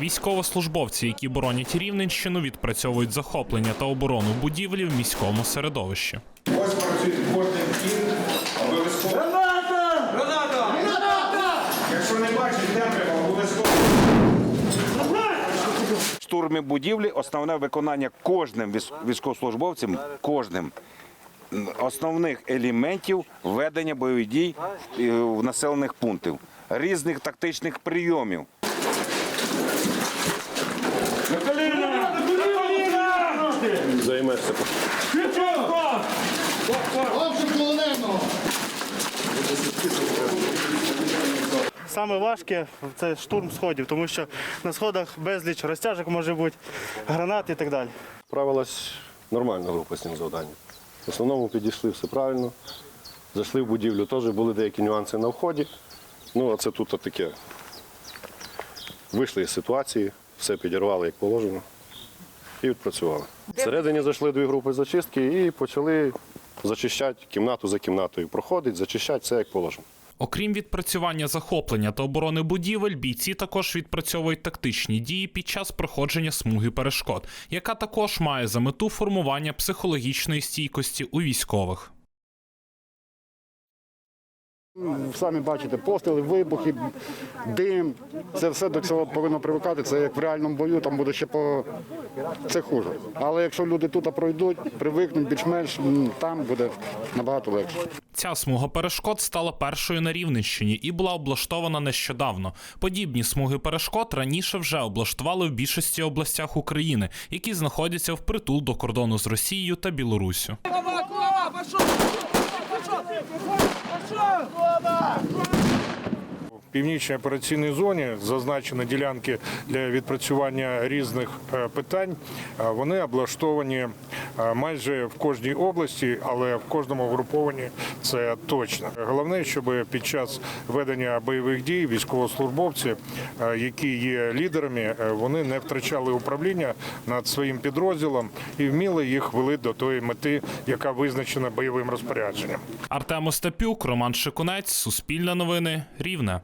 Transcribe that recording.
Військовослужбовці, які боронять Рівненщину, відпрацьовують захоплення та оборону будівлі в міському середовищі. Ось працює кожен кін, обов'язково. Граната! Граната! Якщо не бачить темрява, обов'язково. будівлі основне виконання кожним військ- військовослужбовцем, кожним основних елементів ведення бойових дій е, в населених пунктів, різних тактичних прийомів. Саме важке це штурм сходів, тому що на сходах безліч розтяжок може бути, гранат і так далі. Справилась нормальна група з цим завданням. В основному підійшли все правильно. Зайшли в будівлю, теж були деякі нюанси на вході. Ну, а це тут таке. Вийшли з ситуації, все підірвали як положено і відпрацювали. Всередині зайшли дві групи зачистки і почали зачищати кімнату за кімнатою. Проходить, зачищати все як положено. Окрім відпрацювання захоплення та оборони будівель, бійці також відпрацьовують тактичні дії під час проходження смуги перешкод, яка також має за мету формування психологічної стійкості у військових. Самі бачите, постріли, вибухи, дим. Це все до цього повинно привикати. Це як в реальному бою, там буде ще по це хуже. Але якщо люди тут пройдуть, привикнуть більш-менш, там буде набагато легше. Ця смуга перешкод стала першою на Рівненщині і була облаштована нещодавно. Подібні смуги перешкод раніше вже облаштували в більшості областях України, які знаходяться впритул до кордону з Росією та Білоруссю. В північній операційній зоні зазначені ділянки для відпрацювання різних е, питань. Е, Вони облаштовані майже в кожній області, але в кожному групованні це точно. Головне, щоб під час ведення бойових дій військовослужбовці, е, які є лідерами, е, вони не втрачали управління над своїм підрозділом і вміли їх вели до тої мети, яка визначена бойовим розпорядженням. Артем Остапюк, Роман Шикунець, Суспільне новини, Рівне.